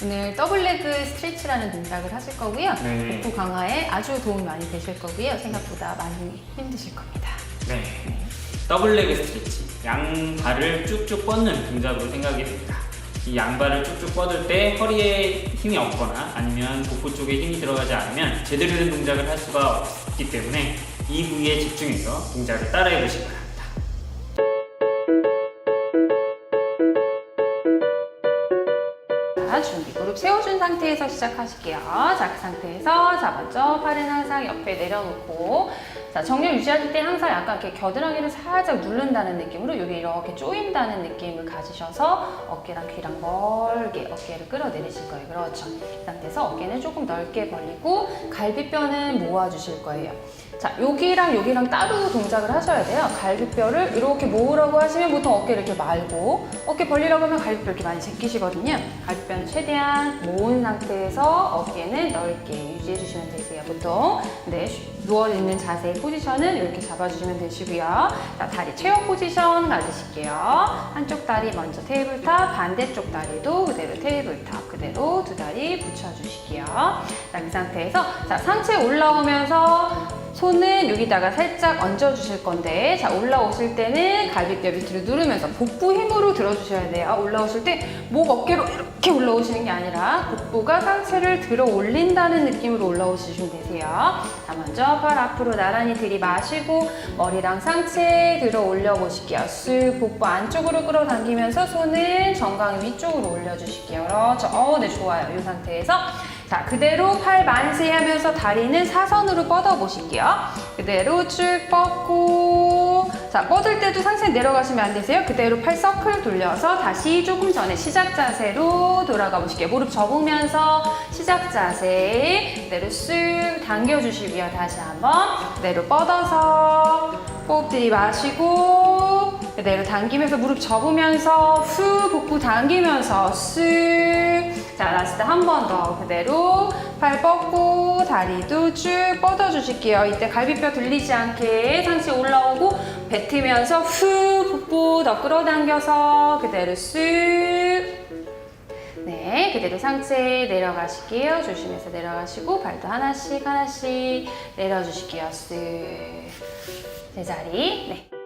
오늘 더블 레그 스트레치라는 동작을 하실 거고요. 네. 복부 강화에 아주 도움이 많이 되실 거고요. 생각보다 많이 힘드실 겁니다. 네. 더블 레그 스트레치. 양 발을 쭉쭉 뻗는 동작으로 생각이 됩니다. 이 양발을 쭉쭉 뻗을 때 허리에 힘이 없거나 아니면 복부 쪽에 힘이 들어가지 않으면 제대로 된 동작을 할 수가 없기 때문에 이 부위에 집중해서 동작을 따라해 보시기 바랍니다. 자, 준비 무릎 세워준 상태에서 시작하실게요. 자, 그 상태에서 자 먼저 팔은 항상 옆에 내려놓고 자 정렬 유지하실 때 항상 약간 이렇게 겨드랑이를 살짝 누른다는 느낌으로 여기 이렇게 조인다는 느낌을 가지셔서 어깨랑 귀랑 멀게 어깨를 끌어내리실 거예요. 그렇죠. 이 상태에서 어깨는 조금 넓게 벌리고 갈비뼈는 모아주실 거예요. 자, 여기랑 여기랑 따로 동작을 하셔야 돼요. 갈비뼈를 이렇게 모으라고 하시면 보통 어깨를 이렇게 말고 어깨 벌리라고 하면 갈비뼈 이렇게 많이 제끼시거든요. 갈비뼈는 최대한 모은 상태에서 어깨는 넓게 유지해 주시면 되세요. 보통 네, 누워 있는 자세 포지션은 이렇게 잡아주시면 되시고요. 자, 다리 체어 포지션 가지실게요. 한쪽 다리 먼저 테이블탑, 반대쪽 다리도 그대로 테이블탑 그대로 두 다리 붙여주실게요. 자, 그 상태에서 자, 상체 올라오면서 손은 여기다가 살짝 얹어주실 건데 자 올라오실 때는 갈비뼈 밑으로 누르면서 복부 힘으로 들어주셔야 돼요. 올라오실 때 목 어깨로 이렇게 올라오시는 게 아니라 복부가 상체를 들어 올린다는 느낌으로 올라오시면 되세요. 자 먼저 팔 앞으로 나란히 들이마시고 머리랑 상체 들어 올려보실게요. 쓱 복부 안쪽으로 끌어당기면서 손은 정강이 위쪽으로 올려주실게요. 그렇죠. 어, 네 좋아요. 이 상태에서 자, 그대로 팔 만세 하면서 다리는 사선으로 뻗어 보실게요. 그대로 쭉 뻗고 자, 뻗을 때도 상체 내려가시면 안 되세요. 그대로 팔 서클 돌려서 다시 조금 전에 시작 자세로 돌아가 보실게요. 무릎 접으면서 시작 자세 그대로 쓱 당겨 주시고요. 다시 한번 그대로 뻗어서 호흡 들이마시고 그대로 당기면서 무릎 접으면서 후 복부 당기면서 쓱 자, 라스트 한 번 더 그대로 팔 뻗고 다리도 쭉 뻗어 주실게요. 이때 갈비뼈 들리지 않게 상체 올라오고 뱉으면서 후 복부 더 끌어당겨서 그대로 쓱 네, 그대로 상체 내려가실게요. 조심해서 내려가시고 발도 하나씩 하나씩 내려주실게요. 쓱 제자리 네.